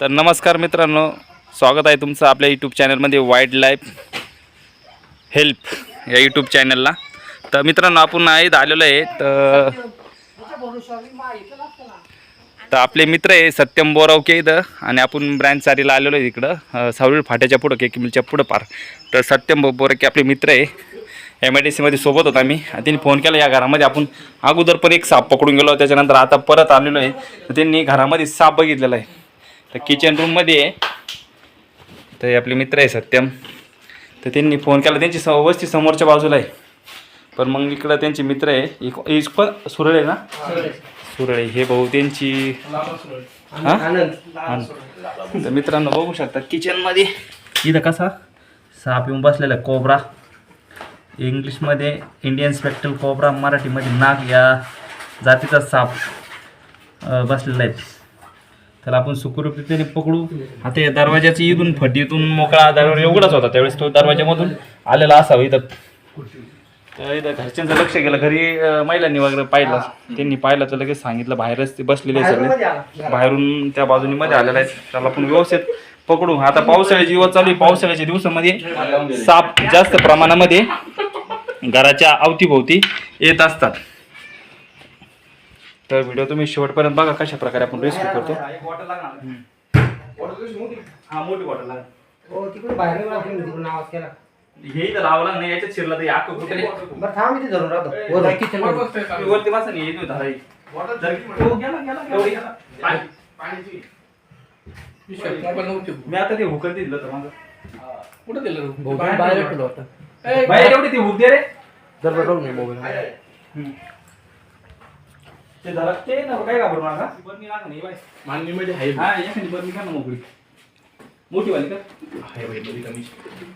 तर नमस्कार मित्रांनो स्वागत आहे तुमचं आपल्या यूट्यूब चॅनलमध्ये वाईल्ड लाईफ हेल्प या यूट्यूब चॅनलला तर मित्रांनो आपण आहेत आलेलो आहे तर तर आपले मित्र आहे सत्यम बोरावके इथं आणि आपण ब्रँच चारीला आलेलो आहे इकडं सावळी फाट्याच्या पुढं के पुढं पार. तर सत्यम बोरावके आपले मित्र आहे एम आय डी सीमध्ये सोबत होता मी त्यांनी फोन केला या घरामध्ये. आपण अगोदर पण एक साप पकडून गेलो त्याच्यानंतर आता परत आलेलो आहे. तर त्यांनी घरामध्ये साप बघितलेला आहे. तर किचन रूममध्ये आहे. तर आपले मित्र आहे सत्यम. तर त्यांनी फोन केला. त्यांची स वस्ती समोरच्या बाजूला आहे. पण मग इकडं त्यांचे मित्र आहे. एक एक पण आहे ना? सुरळ. आहे हे भाऊ त्यांची हां? तर मित्रांनो बघू शकता किचनमध्ये इथं कसा? साप येऊन बसलेला आहे कोबरा. इंग्लिशमध्ये इंडियन स्पेक्टल कोबरा. मराठीमध्ये नाग या जातीचा साप बसलेला आहे. त्याला आपण सुखरूपतेने पकडू. आता या दरवाजाची इथून फटीतून मोकळा दरवाजा उघडाच होता. त्यावेळेस तो दरवाजामधून आलेला असावा इथं. तर इथं घरच्यांचं लक्ष गेलं. घरी अं, महिलांनी वगैरे पाहिलं. त्यांनी पाहिलं तर लगेच सांगितलं बाहेरच ते बसलेले सगळे. बाहेरून त्या बाजूनी मध्ये आलेला आहे त्याला आपण व्यवस्थित पकडू. आता पावसाळ्याची दिवस चालू आहे. पावसाळ्याच्या दिवसामध्ये साप जास्त प्रमाणामध्ये घराच्या अवतीभोवती येत असतात. तर व्हिडिओ तुम्ही शेवटपर्यंत बघा कशा प्रकारे आपण रेस्क्यू करतो. हा हो हे इथं लावला नाही याच्यात शिरला तर आख कुठे बरं थांब इथे धरून राहतो. वर किचनमध्ये. वरती बसा नाही येतो धराई. पाणी. मी आता ते हुकत दिलं तर माझं. कुठं दिलं? भाऊ, बाहेर बाहेर ठेवलं होतं. बाहेर एवढी ती हुक दे रे. जर बरं राहू नये मोबाईल. ते धरा ते ना काय घाबरू नका. बरणी लागा नाही बाय. मांडणीमध्ये आहे. हा एखादी बरणी का ना मोकळी. मोठी वाली का? आहे बाई, बरी कमी.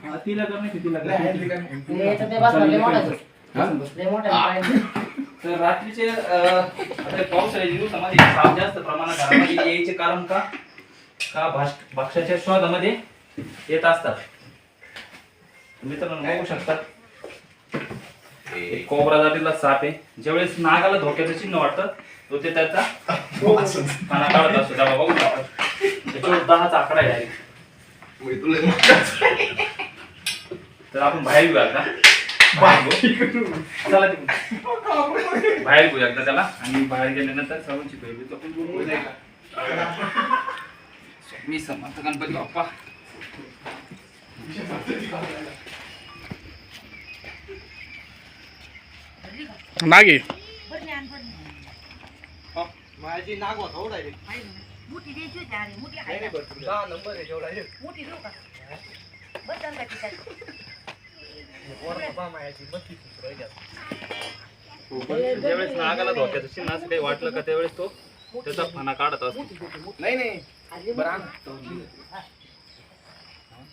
हा, तिला कर नाही तिला कर. आहे. हा? आहे. तर रात्रीचे अं, आता पावसाळ्याच्या दिवसामध्ये साप जास्त प्रमाणात घरामध्ये यायचे कारण का? का भाष- भक्ष्याच्या शोधामध्ये येत असतात. मित्रांनो बघू शकतात. कोबरा जातीला साप आहे. ज्यावेळेस नागाला धोक्याचं चिन्ह वाटतं तो ते त्याचा काढत असतो. तेव्हा बघू शकतात त्याच्यावर दहाचा आकडा आहे. तर आपण बाहेर घेऊ आता. बाहेर घेऊ. चला तिकडून. बाहेर घेऊ एकदा त्याला. आणि बाहेर गेल्यानंतर सर्वांची बोलू नाही का? मी समर्थ गणपती बाप्पा. नागे माझी नाग होता हो direct. मोठी द्यायची होती अरे मोठी आहे. दहा नंबर आहे जेवढा आहे. मोठी देऊ का बस राहिली. ज्यावेळेस नागाला धोक्याचं चिन्ह असं काही वाटलं का त्यावेळेस तो त्याचा फणा काढत असतो नाही नाही बरं आण.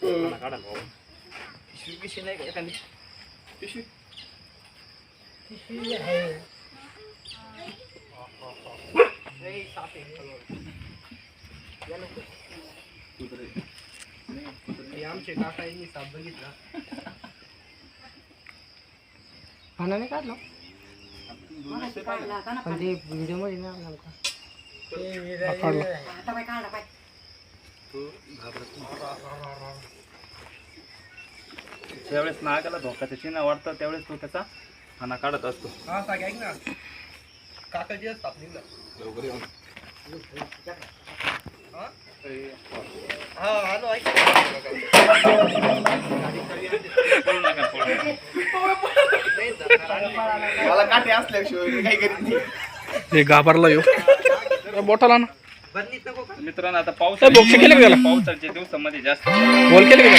फणा भाऊ. पिशवी बिशवी नाही का एखादी? पिशवी? नाही, आहे. आमचे काका यांनी साप बघितला ना पण ते व्हिडिओमध्ये ना नेमका आता ज्यावेळेस नागाला धोका त्याची ना वाटतं त्यावेळेस तो त्याचा फणा काढत असतो. हा सांग ऐक ना. हा? हा. मला काटे असल्याशिवाय मी काही करीत नाही. हे घाबरला येऊ बोटाला ना. मित्रांनो आता पाऊस ए, बोक्से केले का त्याला? पावसाच्या दिवसामध्ये जास्त. बोल केले का